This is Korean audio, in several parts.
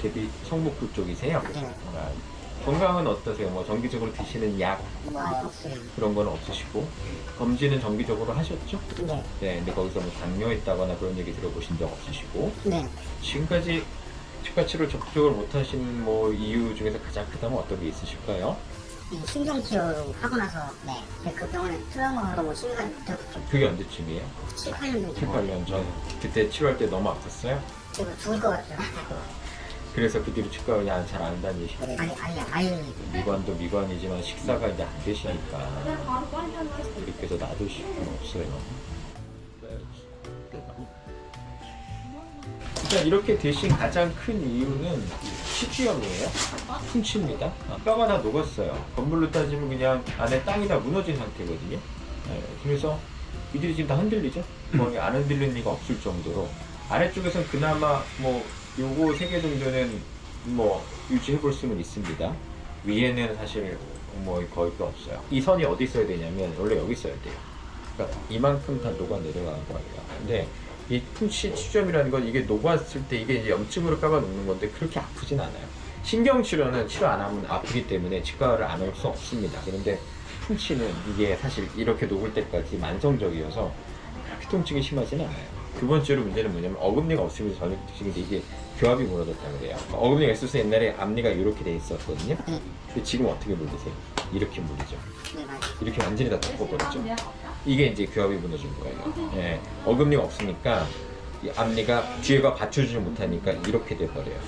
대비 성북구 쪽이세요? 네. 아, 건강은 어떠세요? 뭐 정기적으로 드시는 약 뭐 없어요. 그런 건 없으시고 검진은 정기적으로 하셨죠? 네. 네, 근데 거기서 뭐 당뇨 있다거나 그런 얘기 들어보신 적 없으시고 네. 지금까지 치과 치료를 적극적으로 못 하신 뭐 이유 중에서 가장 크다면 어떤 게 있으실까요? 이 신경 치료 하고 나서 네. 그 병원에 투영하러 뭐 부터 그게 언제쯤이에요? 7, 8년 정도 7, 8년 전. 그때 치료할 때 너무 아팠어요? 지금 죽을 것 같아요. 그래서 그 뒤로 치과 그냥 잘 안 다니시고 아니, 아니, 아니. 미관도 미관이지만 식사가 이제 안 되시니까 그렇게 해서 놔두실 수는 없어요. 일단 이렇게 되신 가장 큰 이유는 치주염이에요. 흉치입니다. 아, 뼈가 다 녹았어요. 건물로 따지면 그냥 안에 땅이 다 무너진 상태거든요. 네, 그래서 이들이 지금 다 흔들리죠? 거의 안 흔들리는 리가 없을 정도로 아래쪽에서는 그나마 뭐 요거 세 개 정도는 뭐 유지해 볼 수는 있습니다. 위에는 사실 뭐 거의 또 없어요. 이 선이 어디 있어야 되냐면 원래 여기 있어야 돼요. 그러니까 이만큼 다 녹아 내려가는 거예요. 근데 이 퉁치 치점이라는 건 이게 녹았을 때 이게 이제 염증으로 뼈가 녹는 건데 그렇게 아프진 않아요. 신경 치료는 치료 안 하면 아프기 때문에 치과를 안 올 수 없습니다. 그런데 퉁치는 이게 사실 이렇게 녹을 때까지 만성적이어서 그렇게 통증이 심하진 않아요. 두 번째로 문제는 뭐냐면 어금니가 없으면서 저녁 드시는데 이게 교합이 무너졌다 그래요. 어금니가 있어서 옛날에 앞니가 이렇게 돼 있었거든요. 네. 근데 지금 어떻게 물리세요? 이렇게 물리죠. 네. 이렇게 완전히 다 덮어버렸죠. 이게 이제 교합이 무너진 거예요. 예, 어금니가 없으니까 이 앞니가 뒤에가 받쳐주지 못하니까 이렇게 돼버려요.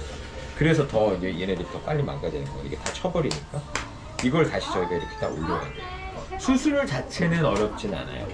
그래서 더 얘네들이 더 빨리 망가지는 거예요. 이게 다 쳐버리니까 이걸 다시 저희가 이렇게 다 올려야 돼요. 수술 자체는 어렵진 않아요.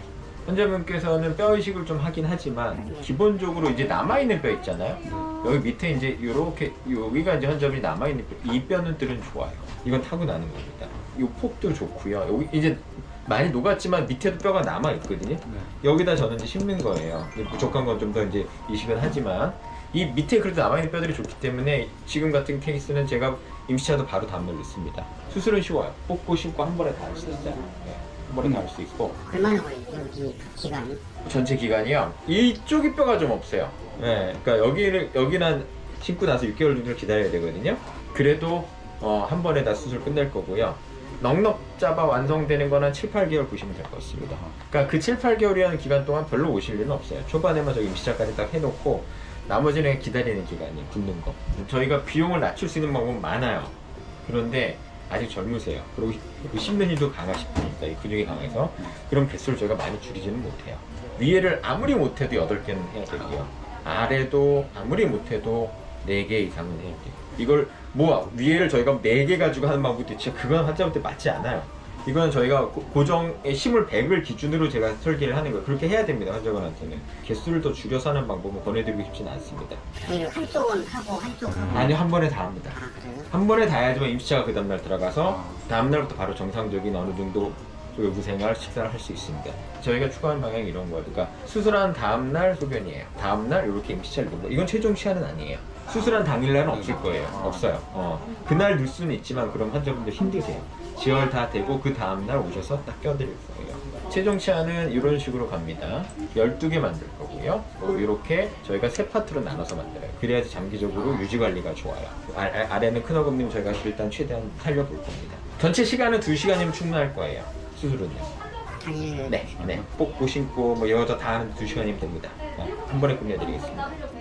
환자분께서는 뼈 이식을 좀 하긴 하지만 기본적으로 이제 남아 있는 뼈 있잖아요. 여기 밑에 이제 이렇게 여기가 이제 환자분이 남아 있는 뼈, 이 뼈는들은 좋아요. 이건 타고나는 겁니다. 이 폭도 좋고요. 여기 이제 많이 녹았지만 밑에도 뼈가 남아 있거든요. 여기다 저는 이제 심는 거예요. 부족한 건 좀 더 이제 이식은 하지만 이 밑에 그래도 남아있는 뼈들이 좋기 때문에 지금 같은 케이스는 제가 임시차도 바로 담을 넣습니다. 수술은 쉬워요. 뽑고 심고 한 번에 다 할 수 있어요. 네, 한 번에 다 할 수 있고 얼마나 걸려요, 여기 기간이? 전체 기간이요. 이쪽이 뼈가 좀 없어요. 네, 그러니까 여기를 여기는 심고 나서 6개월 정도 기다려야 되거든요. 그래도 어, 한 번에 다 수술 끝낼 거고요. 넉넉 잡아 완성되는 거는 7, 8개월 보시면 될 것 같습니다. 그러니까 그 7, 8개월이라는 기간 동안 별로 오실 일은 없어요. 초반에만 저기 임시차까지 딱 해놓고 나머지는 기다리는 기간이 붙는 거. 저희가 비용을 낮출 수 있는 방법은 많아요. 그런데 아직 젊으세요. 그리고 그 씹는 힘도 강하실 테니까 이 근육이 강해서 그럼 개수를 저희가 많이 줄이지는 못해요. 위에를 아무리 못해도 8개는 해야 되고요. 아래도 아무리 못해도 4개 이상은 해야 돼요. 이걸 뭐 위에를 저희가 4개 가지고 하는 방법도 있지 그건 환자한테 맞지 않아요. 이건 저희가 고- 고정의 심을 100을 기준으로 제가 설계를 하는 거예요. 그렇게 해야 됩니다. 환자분한테는. 개수를 더 줄여서 하는 방법은 권해드리고 싶지는 않습니다. 아니, 한쪽은 하고 한쪽 하고. 아니요, 한 번에 다 합니다. 아, 그래요? 한 번에 다 해야지만 임시차가 그 다음날 들어가서 다음날부터 바로 정상적인 어느 정도 외부 생활, 식사를 할 수 있습니다. 저희가 추구하는 방향이 이런 거예요. 그러니까 수술한 다음날 소변이에요. 다음날 이렇게 임시차를 넣는 거. 이건 최종 시한은 아니에요. 수술한 당일날은 없을 거예요. 없어요. 어. 그날 넣을 수는 있지만 그럼 환자분들 힘드세요. 지혈 다 되고 그 다음날 오셔서 딱 껴드릴 거예요. 최종 치아는 이런 식으로 갑니다. 12개 만들 거고요. 이렇게 저희가 세 파트로 나눠서 만들어요. 그래야지 장기적으로 유지 관리가 좋아요. 아, 래는 큰 어금님 저희가 일단 최대한 살려볼 겁니다. 전체 시간은 2시간이면 충분할 거예요. 수술은요. 네, 네. 뽑고 신고 뭐 여자 다 하는 2시간이면 됩니다. 네, 한 번에 끝내드리겠습니다.